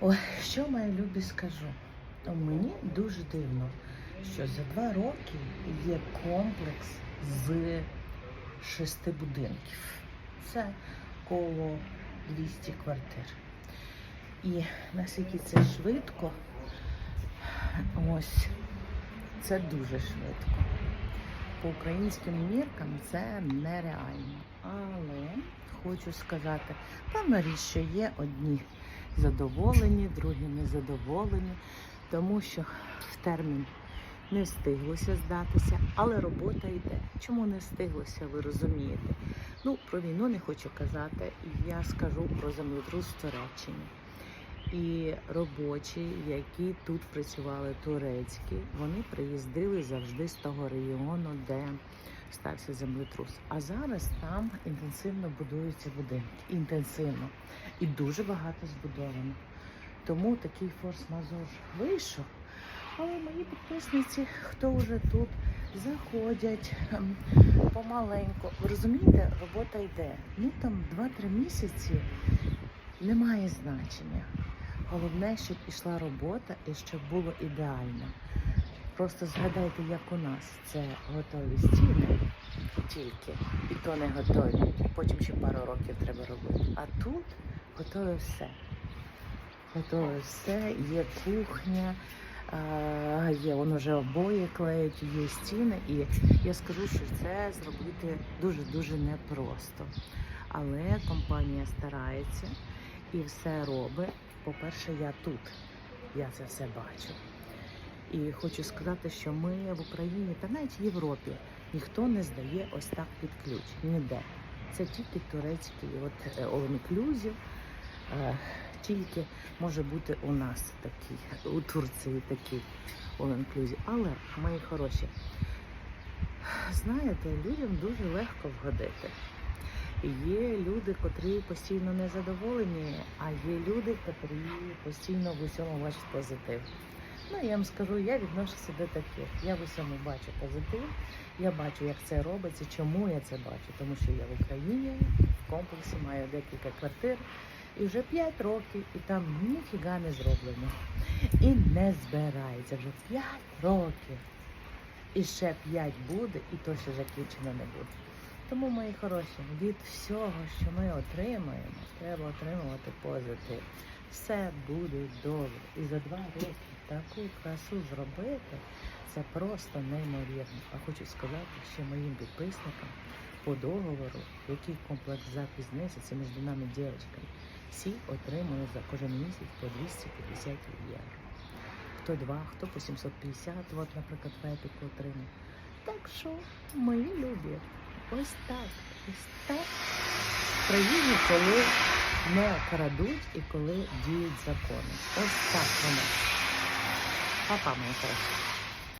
Ой, що мої любі скажу? Мені дуже дивно, що за два роки є комплекс з шести будинків. Це коло 200 квартир. І наскільки це швидко, ось це дуже швидко. По українським міркам це нереально. Але хочу сказати, певно річ, що є одні задоволені, другі незадоволені, тому що в термін не встиглося здатися, але робота йде. Чому не встиглося, ви розумієте? Ну, про війну не хочу казати. Я скажу про землетрус Туреччині. І робочі, які тут працювали турецькі, вони приїздили завжди з того регіону, де стався землетрус. А зараз там інтенсивно будуються будинки. Інтенсивно. І дуже багато збудовано. Тому такий форс-мажор вийшов. Але мої підписниці, хто вже тут, заходять ем, помаленьку. Ви розумієте, робота йде. Ну там 2-3 місяці немає значення. Головне, щоб пішла робота і щоб було ідеально. Просто згадайте, як у нас це готові стіни тільки, і то не готові. Потім ще пару років треба робити. А тут готове все. Готове все, є кухня, є воно вже обоє клеють, є стіни. І я скажу, що це зробити дуже-дуже непросто. Але компанія старається і все робить. По-перше, я тут, я це все бачу. І хочу сказати, що ми в Україні та навіть в Європі ніхто не здає ось так під ключ. Ніде. Це тільки турецький от all-inclusive, е, тільки може бути у нас такий, у Турції такий all-inclusive. Але, мої хороші, знаєте, людям дуже легко вгодити. Є люди, котрі постійно незадоволені, а є люди, котрі постійно в усьому бачать позитив. Ну, я вам скажу, я відношуся до таких. Я в усьому бачу позитив. Я бачу, як це робиться, чому я це бачу. Тому що я в Україні в комплексі маю декілька квартир і вже 5 років, і там ніфіга не зроблено. І не збирається вже 5 років. І ще 5 буде, і то ще закінчено не буде. Тому, мої хороші, від всього, що ми отримаємо, треба отримувати позитив. Все буде добре. І за два роки таку красу зробити це просто неймовірно. А хочу сказати, що моїм підписникам по договору, який комплекс запізнився, це між нами дівчатками, всі отримують за кожен місяць по 250 євро. Хто два, хто по 750, от, наприклад, в епіку отримує. Так що, мої любі, ось так, ось так. В країні, коли не крадуть і коли діють закони. Ось так воно. Папа, моя хороша.